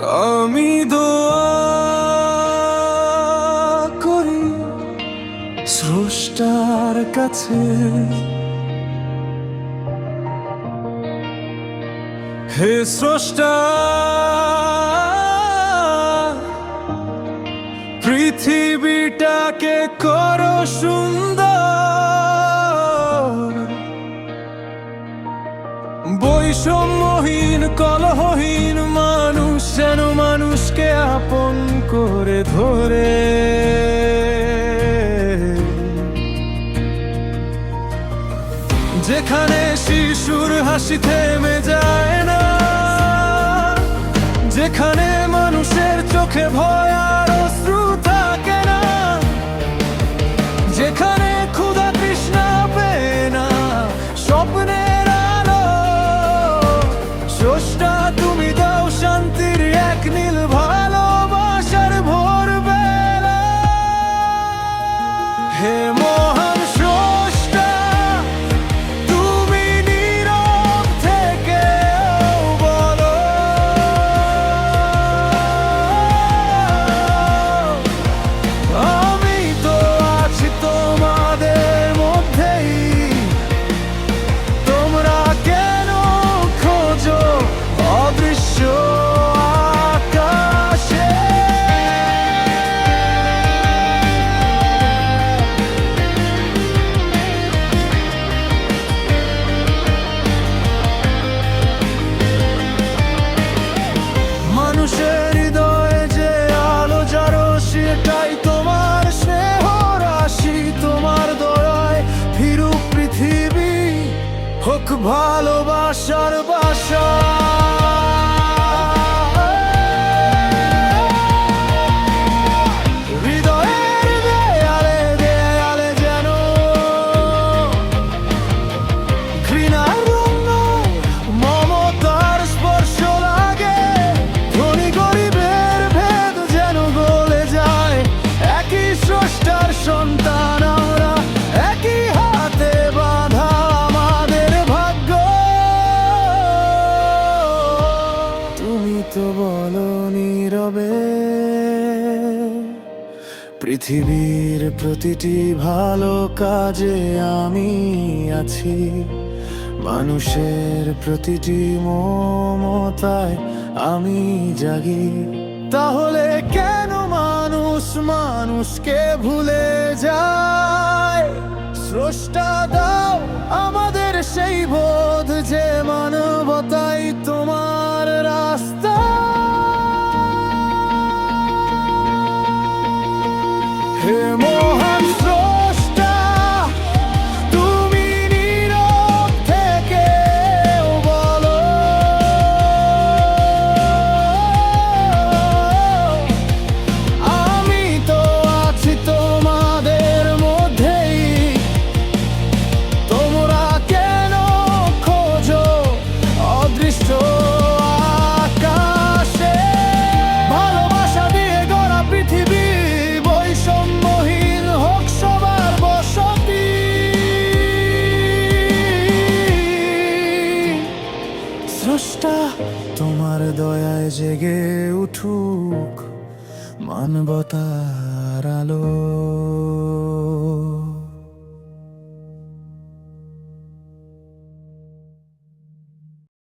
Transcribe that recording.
আমি দোয়া করি স্রষ্টার কাছে। হে স্রষ্টা পৃথিবীটাকে কর সুন্দর। বৈষম্যহীন কলহহীন যেন মানুষকে আপন করে ধরে। যেখানে শিশুর হাসি থেমে যায় না, যেখানে মানুষের চোখে ভয় আর অশ্রু থাকে না, যেখানে হোক ভালোবাসার বাসা। পৃথিবীর প্রতিটি ভালো কাজে আমি আছি। মানুষের প্রতিটি মমতায় আমি জাগি। তাহলে কেন মানুষ মানুষকে ভুলে যায়? স্রষ্টা দাও আমাদের সেই বোধ যে মানবতাই তোমার স্রষ্টা তোমার দয়ায় জেগে উঠুক মানবতার আলো।